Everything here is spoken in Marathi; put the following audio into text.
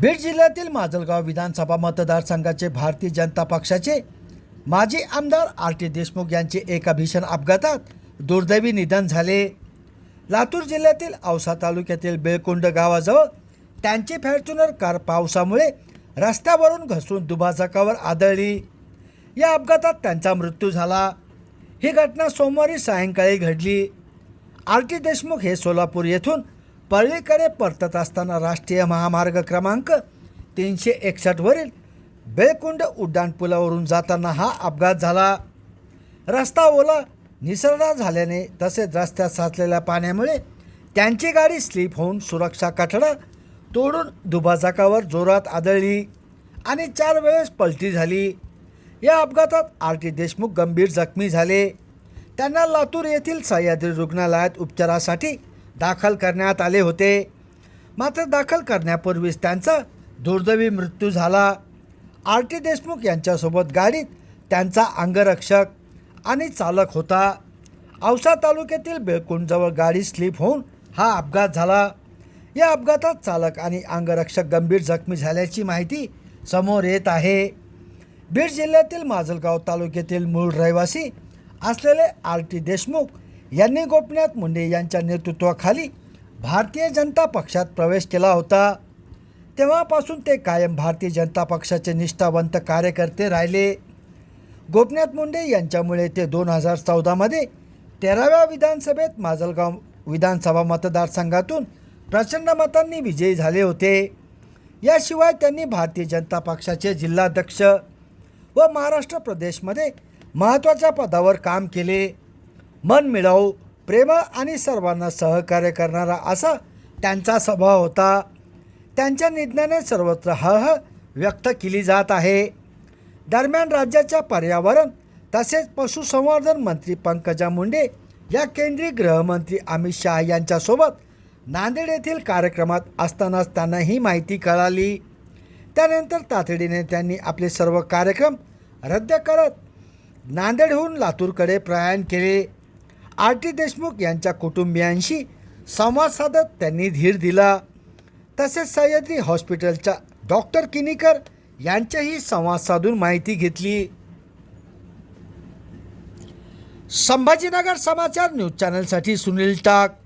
बीड जिल्ह्यातील माजलगाव विधानसभा मतदारसंघाचे भारतीय जनता पक्षाचे माजी आमदार आर टी देशमुख यांचे एका भीषण अपघातात दुर्दैवी निधन झाले. लातूर जिल्ह्यातील औसा तालुक्यातील बेळकुंड गावाजवळ त्यांची फॉर्च्युनर कार पावसामुळे रस्त्यावरून घसरून दुभाजकावर आदळली. या अपघातात त्यांचा मृत्यू झाला. ही घटना सोमवारी सायंकाळी घडली. आर टी देशमुख हे सोलापूर येथून परळीकडे परतत असताना राष्ट्रीय महामार्ग क्रमांक तीनशे एकसष्टवरील बेळकुंड उड्डाणपुलावरून जाताना हा अपघात झाला. रस्ता ओला निसरडा झाल्याने तसेच रस्त्यात साचलेल्या पाण्यामुळे त्यांची गाडी स्लिप होऊन सुरक्षा कठडा तोडून दुभाजकावर जोरात आदळली आणि चार वेळेस पलटी झाली. या अपघातात आर टी देशमुख गंभीर जखमी झाले. त्यांना लातूर येथील सह्याद्री रुग्णालयात उपचारासाठी दाखल करण्यात आले होते. मात्र दाखल करण्यापूर्वीच त्यांचा दुर्दैवी मृत्यू झाला. आर टी देशमुख यांच्यासोबत गाडीत त्यांचा अंगरक्षक आणि चालक होता. औसा तालुक्यातील बेळकुंडजवळ गाडी स्लिप होऊन हा अपघात झाला. या अपघातात चालक आणि अंगरक्षक गंभीर जखमी झाल्याची माहिती समोर येत आहे. बीड जिल्ह्यातील माजलगाव तालुक्यातील मूळ रहिवासी असलेले आर टी देशमुख यांनी गोपीनाथ मुंडे यांच्या नेतृत्वाखाली भारतीय जनता पक्षात प्रवेश केला होता. तेव्हापासून ते कायम भारतीय जनता पक्षाचे निष्ठावंत कार्यकर्ते राहिले. गोपीनाथ मुंडे यांच्यामुळे ते दोन हजार चौदामध्ये तेराव्या विधानसभेत माजलगाव विधानसभा मतदारसंघातून प्रचंड मतांनी विजयी झाले होते. याशिवाय त्यांनी भारतीय जनता पक्षाचे जिल्हाध्यक्ष व महाराष्ट्र प्रदेशमध्ये महत्त्वाच्या पदावर काम केले. मन मिळावू प्रेम आणि सर्वांना सहकार्य करणारा असा त्यांचा स्वभाव होता. त्यांच्या निधनाने सर्वत्र हह व्यक्त केली जात आहे. दरम्यान राज्याच्या पर्यावरण तसेच पशुसंवर्धन मंत्री पंकजा मुंडे या केंद्रीय गृहमंत्री अमित शहा यांच्यासोबत नांदेड येथील कार्यक्रमात असतानाच त्यांना ही माहिती कळाली. त्यानंतर तातडीने त्यांनी आपले सर्व कार्यक्रम रद्द करत नांदेडहून लातूरकडे प्रयाण केले. आर टी देशमुख यांच्या कुटुंबियांशी संवाद साधत त्यांनी धीर दिला. तसेच सह्याद्री हॉस्पिटलच्या डॉक्टर किनीकर यांच्याही संवाद साधून माहिती घेतली. संभाजीनगर समाचार न्यूज चॅनलसाठी सुनील टाक.